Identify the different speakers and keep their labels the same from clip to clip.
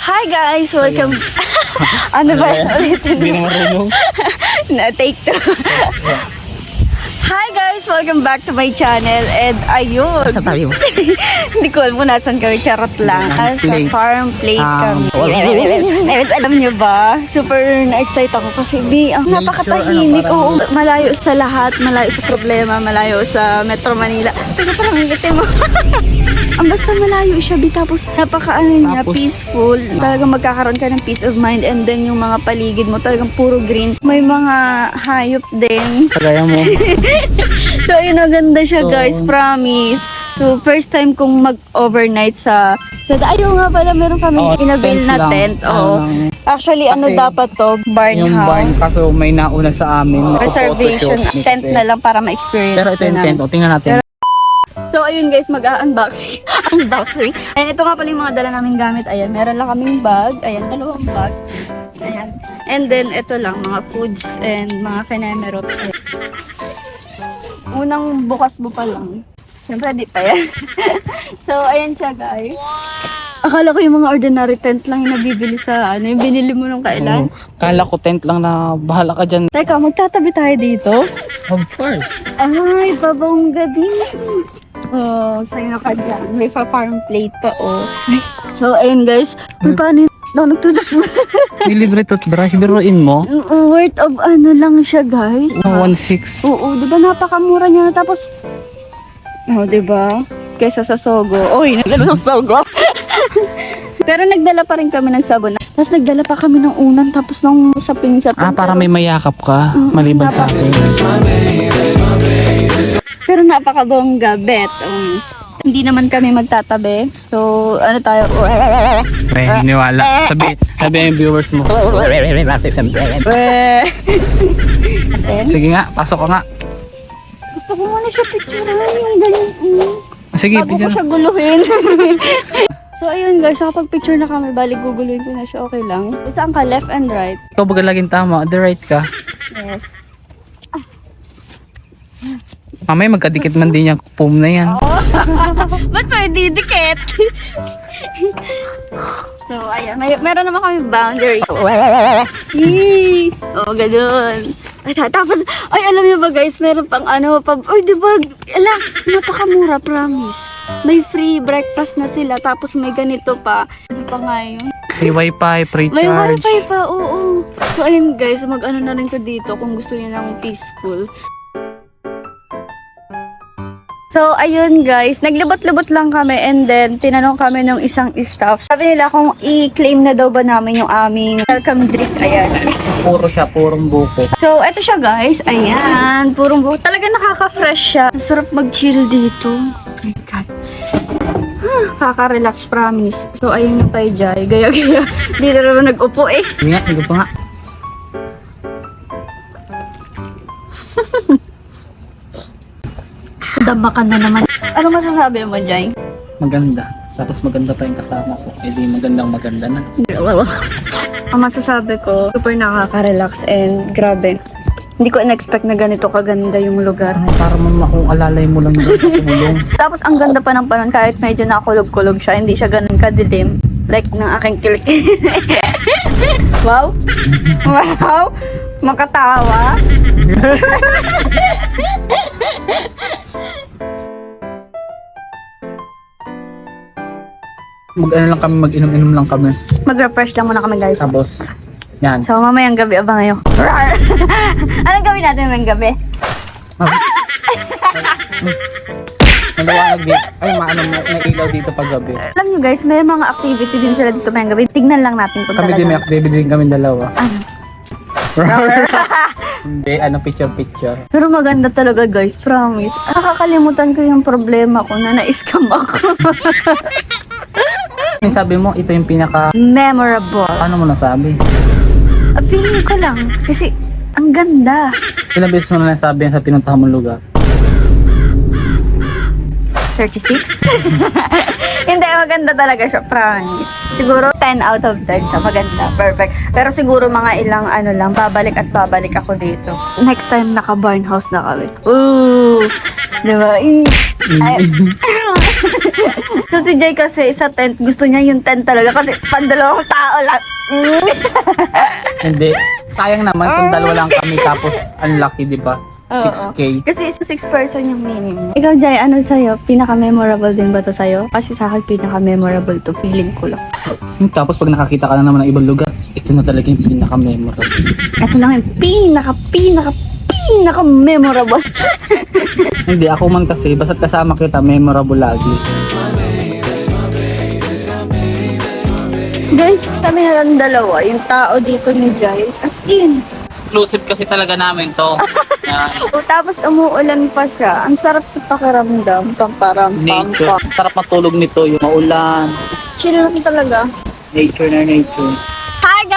Speaker 1: Hi guys! Welcome... ano ba yun? Ulitin
Speaker 2: Hindi na marunong.
Speaker 1: Na, take two. Hi guys! Welcome back to my channel. And ayun.
Speaker 2: Sa tabi mo.
Speaker 1: Hindi ko alam kung nasan kami. Charot lang. Sa
Speaker 2: plate.
Speaker 1: farm plate
Speaker 2: Ah,
Speaker 1: kami. alam niyo ba? Super na-excite ako kasi di, ang napakatahimik.
Speaker 2: ano,
Speaker 1: Oo, malayo sa lahat. Malayo sa problema. Malayo sa Metro Manila. Teka, parang ingitin mo. Ang basta malayo siya. Di, tapos napaka ano niya,
Speaker 2: Tapos,
Speaker 1: peaceful. Talagang magkakaroon ka ng peace of mind. And then yung mga paligid mo talagang puro green. May mga hayop din.
Speaker 2: Kagaya mo.
Speaker 1: So, yun, maganda siya,
Speaker 2: So,
Speaker 1: guys. Promise. So, first time kong mag-overnight sa... sa ayaw nga pala, meron kami
Speaker 2: Oo,
Speaker 1: inabil
Speaker 2: tent
Speaker 1: na
Speaker 2: lang.
Speaker 1: tent. Oo.
Speaker 2: Ano,
Speaker 1: Actually, ano
Speaker 2: kasi
Speaker 1: dapat to? Barn
Speaker 2: yung
Speaker 1: house.
Speaker 2: barn, kaso may nauna sa amin.
Speaker 1: Reservation.
Speaker 2: Nagpo-photoshoot
Speaker 1: Tent
Speaker 2: kasi.
Speaker 1: na lang para ma-experience
Speaker 2: Pero ito yung
Speaker 1: na.
Speaker 2: tent. O, tingnan natin.
Speaker 1: So, ayun guys, mag-unboxing. Unboxing. Ayan, ito nga pala yung mga dala naming gamit. Ayan, meron lang kaming bag. Ayan, dalawang bag. Ayan. And then, ito lang, mga foods and mga fenemerot. Unang bukas mo pa lang. Siyempre, di pa yan. so, ayan siya, guys. Akala ko yung mga ordinary tent lang yung nabibili sa ano, yung binili mo nung kailan.
Speaker 2: Oo. Kala ko tent lang na bahala ka dyan.
Speaker 1: Teka, magtatabi tayo dito.
Speaker 2: Of course.
Speaker 1: Ay, babongga din. Oh, sa'yo na ka dyan. May pa-farm plate pa, oh. So, ayun guys. Uy, paano yun? No, nagtutos mo.
Speaker 2: May libre toothbrush. Biruin mo.
Speaker 1: Worth of ano lang siya, guys.
Speaker 2: 1.6.
Speaker 1: Oo, di ba napakamura niya. Tapos, oh, di ba? Kesa sa Sogo. Uy, nagdala sa Sogo. Pero nagdala pa rin kami ng sabon. Tapos nagdala pa kami ng unan. Tapos nung saping-saping.
Speaker 2: Ah, para may mayakap ka. Maliban sa akin.
Speaker 1: Pero napakabongga, bet. Um, hindi naman kami magtatabi. So, ano tayo?
Speaker 2: Pre, hiniwala. Sabi, sabi yung viewers mo.
Speaker 1: Eh.
Speaker 2: Sige nga, pasok ka nga.
Speaker 1: gusto ko muna siya picturean yung ganyan. Mm.
Speaker 2: Sige,
Speaker 1: Bago ko siya guluhin. so, ayun guys, nakapag-picture na kami. Bali, guguluhin ko na siya. Okay lang. Saan ka? Left and right?
Speaker 2: Ikaw baga laging tama. The right ka.
Speaker 1: Yes.
Speaker 2: Mamaya magkadikit man din yung foam na yan.
Speaker 1: Ba't pa didikit? so, ayan. May, meron naman kami boundary. Yee! Oo, oh, ganun. Ay, ta- tapos, ay, alam niyo ba guys, meron pang ano, pa, ay, di ba, ala, napakamura, promise. May free breakfast na sila, tapos may ganito pa. Ano pa nga yun?
Speaker 2: May wifi, free
Speaker 1: May
Speaker 2: charge.
Speaker 1: wifi pa, oo. So, ayun guys, mag-ano na rin ko dito kung gusto niyo ng peaceful. So, ayun guys, naglibot-libot lang kami and then tinanong kami ng isang staff. Sabi nila kung i-claim na daw ba namin yung aming welcome drink. Ayan.
Speaker 2: Puro siya, purong buko.
Speaker 1: So, eto siya guys. Ayan. Purong buhok. Talaga nakaka-fresh siya. Sarap mag-chill dito. Oh my God. Huh, Kaka-relax, promise. So, ayun yung tayo Jai. Gaya-gaya. Dito naman nag-upo eh.
Speaker 2: Nga, sige pa nga.
Speaker 1: Dama ka na naman. Ano masasabi mo, Jai?
Speaker 2: Maganda. Tapos maganda pa yung kasama ko. Eh di magandang maganda na.
Speaker 1: Ang masasabi ko, super nakaka-relax and grabe. Hindi ko in-expect na ganito kaganda yung lugar.
Speaker 2: Ay, para mo kung alalay mo lang doon sa kumulong.
Speaker 1: Tapos ang ganda pa ng panahon kahit medyo nakulog-kulog siya, hindi siya ganun kadilim. Like ng aking kilik. wow! Wow! Makatawa!
Speaker 2: Mag-ano lang kami, mag-inom-inom lang kami.
Speaker 1: Mag-refresh lang muna kami guys.
Speaker 2: Tapos, yan.
Speaker 1: So mamayang gabi abang ngayon. Anong gawin natin mamayang gabi?
Speaker 2: Maliwanag dito. Ay, maano, may ilaw dito pag gabi.
Speaker 1: Alam nyo guys, may mga activity din sila dito mamayang gabi. Tignan lang natin kung
Speaker 2: Kami din may activity din kami dalawa.
Speaker 1: Ano?
Speaker 2: Hindi, ano, picture-picture.
Speaker 1: Pero maganda talaga guys, promise. Nakakalimutan ko yung problema ko na na-scam ako.
Speaker 2: Yung sabi mo, ito yung pinaka...
Speaker 1: Memorable.
Speaker 2: Paano mo nasabi?
Speaker 1: Ah, Feeling ko lang. Kasi, ang ganda.
Speaker 2: Ilang beses mo na nasabi yan sa pinuntahan mong lugar?
Speaker 1: 36? Hindi, maganda talaga siya, promise. Siguro 10 out of 10 siya, maganda, perfect. Pero siguro mga ilang ano lang, babalik at babalik ako dito. Next time, naka barn house na kami. Ooh! Di ba? Eh, ay- so si Jay kasi sa tent, gusto niya yung tent talaga kasi pandalawang tao lang. Mm.
Speaker 2: Hindi. Sayang naman kung dalawa lang kami tapos unlucky, di ba?
Speaker 1: Oo.
Speaker 2: 6K.
Speaker 1: Kasi isa six person yung minimum. Ikaw, Jay, ano sa'yo? Pinaka-memorable din ba to sa'yo? Kasi sa akin, pinaka-memorable to. Feeling ko lang.
Speaker 2: Hmm, Tapos pag nakakita ka na naman ng ibang lugar, ito na talaga yung pinaka-memorable.
Speaker 1: Ito lang yung pinaka, pinaka, pinaka-memorable.
Speaker 2: Hindi, ako man kasi, basta't kasama kita, memorable lagi.
Speaker 1: Guys, kami na lang dalawa. Yung tao dito ni Jai. As in.
Speaker 2: Exclusive kasi talaga namin to. Yan.
Speaker 1: O, tapos umuulan pa siya. Ang sarap sa pakiramdam. Pamparam,
Speaker 2: nature.
Speaker 1: pampa.
Speaker 2: Sarap matulog nito, yung maulan.
Speaker 1: Chill lang talaga.
Speaker 2: Nature na nature.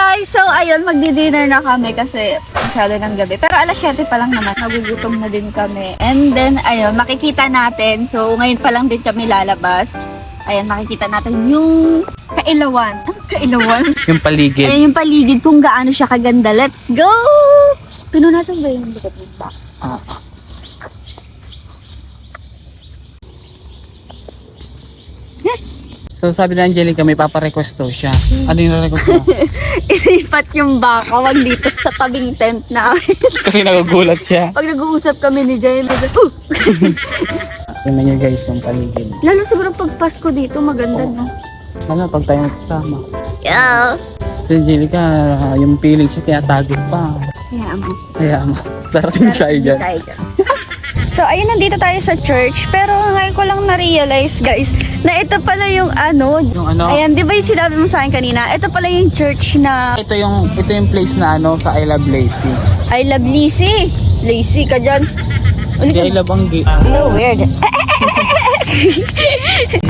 Speaker 1: Guys! So ayun, magdi-dinner na kami kasi masyado ng gabi. Pero alas 7 pa lang naman, nagugutom na din kami. And then, ayun, makikita natin. So ngayon pa lang din kami lalabas. Ayun, makikita natin yung kailawan. Kailawan?
Speaker 2: Yung paligid.
Speaker 1: Ayun yung paligid kung gaano siya kaganda. Let's go! Pinunasan ba yung likod ng back?
Speaker 2: Ah. So sabi ni Angelica, may paparequest daw siya. Ano yung request mo?
Speaker 1: Ilipat yung baka, wag dito sa tabing tent namin.
Speaker 2: kasi nagugulat siya.
Speaker 1: Pag nag-uusap kami ni Jay, oh!
Speaker 2: Tingnan niyo guys yung paligid.
Speaker 1: lalo siguro pag Pasko dito, maganda na.
Speaker 2: Ano, pag tayo nagsama.
Speaker 1: Yeah.
Speaker 2: Si Angelica, ah, yung feeling siya tinatago pa.
Speaker 1: Kaya mo.
Speaker 2: Kaya mo, darating tayo dyan.
Speaker 1: Tayo dyan. So, ayun, nandito tayo sa church. Pero ngayon ko lang na-realize, guys, na ito pala yung ano.
Speaker 2: Yung ano?
Speaker 1: Ayan, di ba yung sinabi mo sa akin kanina? Ito pala yung church na
Speaker 2: Ito yung, ito yung place na ano, sa I Love Lazy.
Speaker 1: I love Lacey. Lazy ka dyan.
Speaker 2: Hindi I Love Anggi.
Speaker 1: So weird.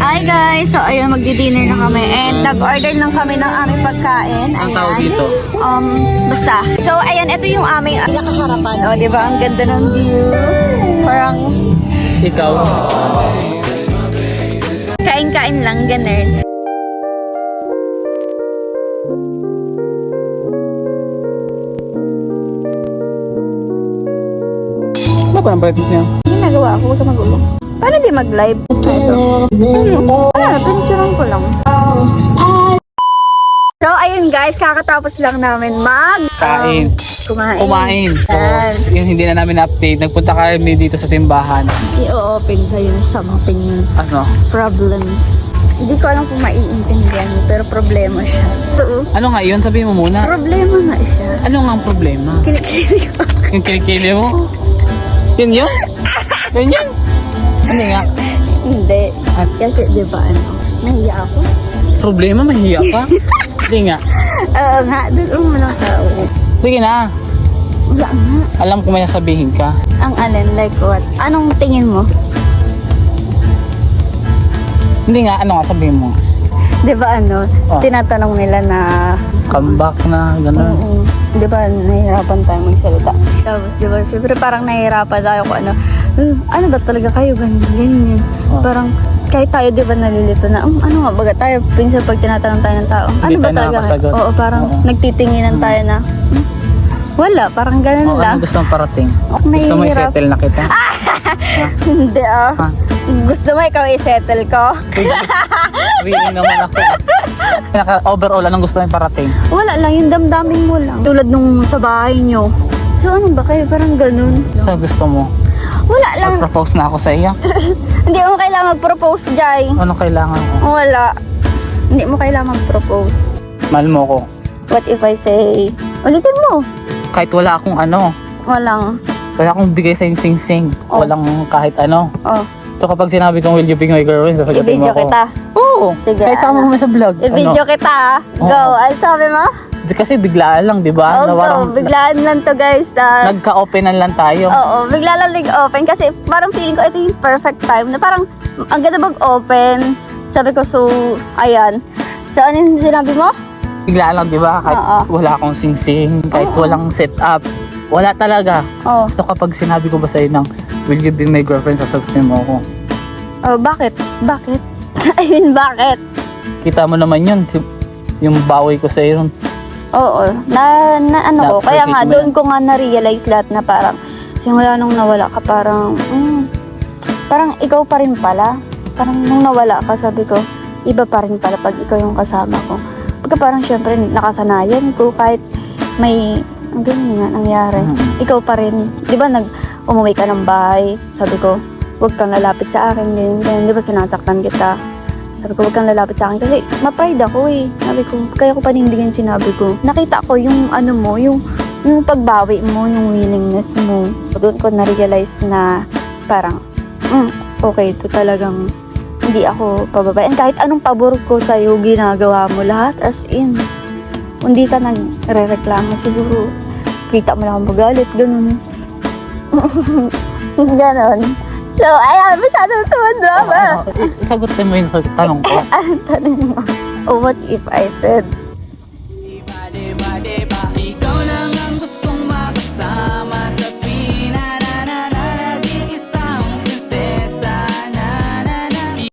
Speaker 1: Hi guys! So ayun, magdi-dinner na kami and nag-order lang kami ng aming pagkain.
Speaker 2: Ang tawag dito?
Speaker 1: Um, basta. So ayan, ito yung aming nakaharapan. O, di ba? Ang ganda ng view. Parang
Speaker 2: Ikaw,
Speaker 1: kain-kain lang, ganun.
Speaker 2: ano ba ang brightness niya?
Speaker 1: Ginagawa ako, huwag ka magulo. Paano di mag-live? Ito. Ano? Ah, pinicturean ko lang. Guys, kakatapos lang namin mag...
Speaker 2: Kain.
Speaker 1: um, kumain.
Speaker 2: Kumain. Tapos, yun hindi na namin update. Nagpunta kami dito sa simbahan.
Speaker 1: I-open sa'yo something
Speaker 2: Ano?
Speaker 1: problems. Hindi ko alam kung maiintindihan mo, pero problema siya. Oo.
Speaker 2: Ano nga yun? Sabihin mo muna.
Speaker 1: Problema nga siya.
Speaker 2: Ano nga ang problema?
Speaker 1: Kinikili ko.
Speaker 2: Yung kilikili mo? Yun yun? Yun yun? Hindi nga.
Speaker 1: Hindi.
Speaker 2: At
Speaker 1: Kasi, di ba, ano, nahiya ako.
Speaker 2: problema, mahiya ka? Hindi nga.
Speaker 1: Oo nga, doon mo tao.
Speaker 2: Sige na.
Speaker 1: Wala nga.
Speaker 2: Alam ko may sasabihin ka.
Speaker 1: Ang alin, like what? Anong tingin mo?
Speaker 2: Hindi nga, ano nga sabihin mo?
Speaker 1: Di ba ano,
Speaker 2: Oh.
Speaker 1: tinatanong nila na,
Speaker 2: Comeback na, gano'n.
Speaker 1: oo, di ba nahihirapan tayo magsalita. Tapos di ba, syempre parang nahihirapan tayo kung ano, "Uh, ano ba talaga kayo, ganyan, ganyan.
Speaker 2: Oh.
Speaker 1: Parang kahit tayo di ba nalilito na, um, ano nga baga tayo, pinsan pag tinatanong tayo ng tao, ano
Speaker 2: Hindi
Speaker 1: ba
Speaker 2: tayo
Speaker 1: talaga?
Speaker 2: nakakasagot.
Speaker 1: Oo, parang
Speaker 2: Oo.
Speaker 1: nagtitinginan tayo na, "Hmm, wala, parang ganun
Speaker 2: O,
Speaker 1: lang.
Speaker 2: ano gusto mong parating?
Speaker 1: Ako
Speaker 2: Gusto mo
Speaker 1: nahihirap.
Speaker 2: i-settle na kita?
Speaker 1: Hindi ah.
Speaker 2: Ha?
Speaker 1: Gusto mo ikaw i-settle ko?
Speaker 2: Really naman ako. Naka overall, anong gusto mo parating?
Speaker 1: Wala lang, yung damdamin mo lang. Tulad nung sa bahay nyo. So ano ba kayo? Parang ganun.
Speaker 2: Sa gusto mo?
Speaker 1: Wala lang.
Speaker 2: Mag-propose na ako sa iyo?
Speaker 1: Hindi mo kailangan mag-propose, Jai.
Speaker 2: Anong kailangan ko?
Speaker 1: Wala. Hindi mo kailangan mag-propose.
Speaker 2: Mahal mo ko.
Speaker 1: What if I say, ulitin mo.
Speaker 2: Kahit wala akong ano,
Speaker 1: Walang,
Speaker 2: wala akong bigay sa yung sing-sing.
Speaker 1: Oh.
Speaker 2: Walang kahit ano.
Speaker 1: oh,
Speaker 2: So kapag sinabi kong will you be my girlfriend, sasagutin mo
Speaker 1: i-video
Speaker 2: ako.
Speaker 1: kita.
Speaker 2: Oo.
Speaker 1: Sige,
Speaker 2: Kahit sama
Speaker 1: ano?
Speaker 2: mo sa vlog.
Speaker 1: I-video kita, ah. Go.
Speaker 2: Oo.
Speaker 1: Ano sabi mo?
Speaker 2: Di Kasi biglaan lang, di ba?
Speaker 1: Oh,
Speaker 2: Na
Speaker 1: Biglaan lang to, guys. Ah.
Speaker 2: nagka-openan lang tayo.
Speaker 1: Oo, bigla lang nag-open kasi parang feeling ko ito yung perfect time na parang ang ganda mag-open. Sabi ko, so, ayan. So, ano yung sinabi mo?
Speaker 2: Biglaan lang, di ba? Kahit
Speaker 1: Oo.
Speaker 2: wala akong sing-sing, kahit
Speaker 1: Oo.
Speaker 2: walang setup. Wala talaga.
Speaker 1: Oh,
Speaker 2: Gusto kapag sinabi ko ba sa'yo ng will you be my girlfriend, sasagutin mo ako.
Speaker 1: oh bakit? Bakit? I mean, bakit?
Speaker 2: Kita mo naman yun. Yung bawi ko sa'yo nun.
Speaker 1: Oo, na, na ano ko. Kaya nga,
Speaker 2: mo
Speaker 1: doon ko nga na-realize lahat na parang, simula nung nawala ka, parang, mm, parang ikaw pa rin pala. parang nung nawala ka, sabi ko, iba pa rin pala pag ikaw yung kasama ko. Pagka parang syempre nakasanayan ko kahit may ang ganyan nga nangyari.
Speaker 2: Mhm.
Speaker 1: Ikaw pa rin. Di ba nag umuwi ka ng bahay, sabi ko, huwag kang lalapit sa akin, ganyan, ganyan. Di ba sinasaktan kita? Sabi ko, huwag kang lalapit sa akin kasi ma-pride ako eh. Sabi ko, kaya ko panindigan sinabi ko. Nakita ko yung ano mo, yung, yung pagbawi mo, yung willingness mo. Doon ko na-realize na parang, mm, okay, ito talagang hindi ako pababayan. Kahit anong pabor ko sa'yo, ginagawa mo lahat as in. Hindi ka nagre-reklamo siguro. Kita mo lang magalit, ganun. ganon. So, ayan, masyado tumanda ba?
Speaker 2: Oh, Sagutin mo yung tanong ko.
Speaker 1: Anong tanong mo? Oh, what if I said,